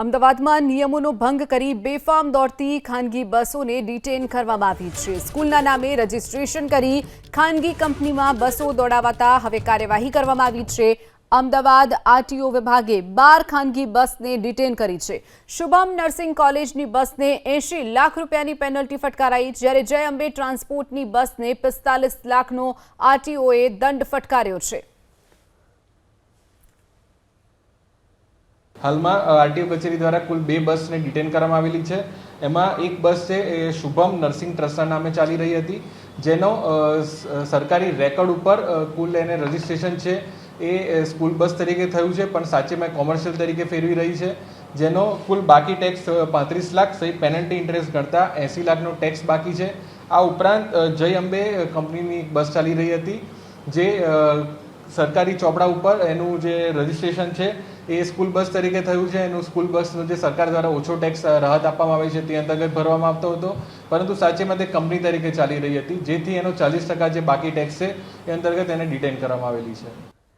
અમદાવાદમાં નિયમોનો ભંગ કરી બેફામ દોડતી ખાનગી બસોને ડિટેન કરવામાં આવી છે. સ્કૂલના નામે રજીસ્ટ્રેશન કરી ખાનગી કંપનીમાં બસો દોડાવાતા હવે કાર્યવાહી કરવામાં આવી છે. અમદાવાદ આરટીઓ વિભાગે બાર ખાનગી બસને ડિટેન કરી છે. શુભમ નર્સિંગ કોલેજની બસને એંશી લાખ રૂપિયાની પેનલ્ટી ફટકારાઈ, જ્યારે જય અંબે ટ્રાન્સપોર્ટની બસને પિસ્તાલીસ લાખનો આરટીઓએ દંડ ફટકાર્યો છે. હાલમાં આરટીઓ કચેરી દ્વારા કુલ બે બસને ડિટેન કરવામાં આવેલી છે. એમાં એક બસ છે, એ શુભમ નર્સિંગ ટ્રસ્ટના નામે ચાલી રહી હતી, જેનો સરકારી રેકોર્ડ ઉપર કુલ એને રજિસ્ટ્રેશન છે. એ સ્કૂલ બસ તરીકે થયું છે, પણ સાચેમાં કોમર્શિયલ તરીકે ફેરવી રહી છે. જેનો કુલ બાકી ટેક્સ પાંત્રીસ લાખ સહિત પેનલ્ટી ઇન્ટરેસ્ટ ગણતા એંસી લાખનો ટેક્સ બાકી છે. આ ઉપરાંત જય અંબે કંપનીની બસ ચાલી રહી હતી, જે સરકારી ચોપડા ઉપર એનું જે રજિસ્ટ્રેશન છે, એ સ્કૂલ બસ તરીકે થયું છે. એનું સ્કૂલ બસનો જે સરકાર દ્વારા ઓછો ટેક્સ રાહત આપવામાં આવે છે, તે અંતર્ગત ભરવામાં આવતો હતો. પરંતુ સાચેમાં તે કંપની તરીકે ચાલી રહી હતી, જેથી એનો ચાલીસ ટકા જે બાકી ટેક્સ છે, એ અંતર્ગત એને ડિટેન કરવામાં આવેલી છે.